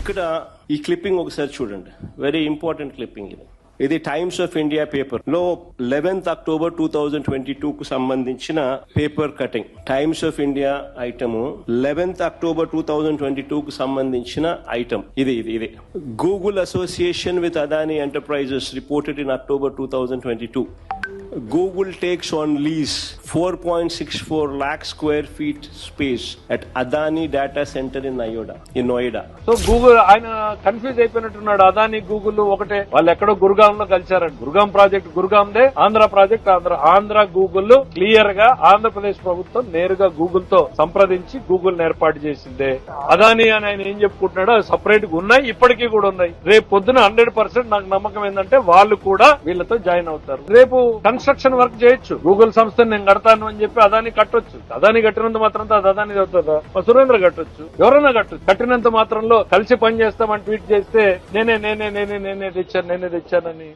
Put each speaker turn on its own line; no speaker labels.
ఇక్కడ ఈ క్లిప్పింగ్ ఒకసారి చూడండి. వెరీ ఇంపార్టెంట్ క్లిప్పింగ్ ఇది. ఇది టైమ్స్ ఆఫ్ ఇండియా పేపర్లో eleventh October two thousand twenty two కు సంబంధించిన paper cutting Times of India item eleventh October two thousand twenty two కు సంబంధించిన ఐటమ్ ఇది ఇది ఇది. Google association with Adani enterprises reported in October two thousand twenty two Google takes on lease 4.64 lakh square feet space at Adani Data Center in Noida. In Noida.
So Google ఆయన confuse అయిపోయినట్టున్నాడు. Adani Google ఒకటే. వాళ్ళు ఎక్కడో గురుగాం లో కలిశారంట. Gurgaon project గురుగాందే Andhra project Andhra. Andhra Google క్లియర్గా ఆంధ్రప్రదేశ్ ప్రభుత్వం నేరుగా గూగుల్తో సంప్రదించి గూగుల్ ఏర్పాటు చేసిందే. అదాని అని ఆయన ఏం చెప్పుకుంటున్నాడో సపరేట్గా ఉన్నాయి ఇప్పటికీ కూడా ఉన్నాయి. రేపు పొద్దున హండ్రెడ్ పర్సెంట్ నాకు నమ్మకం ఏంటంటే వాళ్ళు కూడా వీళ్ళతో జాయిన్ అవుతారు. రేపు కన్స్ట్రక్షన్ వర్క్ చేయొచ్చు. గూగుల్ సంస్థను నేను కడతాను అని చెప్పి అదాని కట్టొచ్చు. అదాని కట్టినంత మాత్రంతో అది అదాని అవుతుందా మా సురేంద్ర కట్టొచ్చు. ఎవరైనా కట్టొచ్చు. కట్టినంత మాత్రంలో కలిసి పని చేస్తామని ట్వీట్ చేస్తే నేనే నేనే నేనే నేనే తెచ్చాను నేనే తెచ్చానని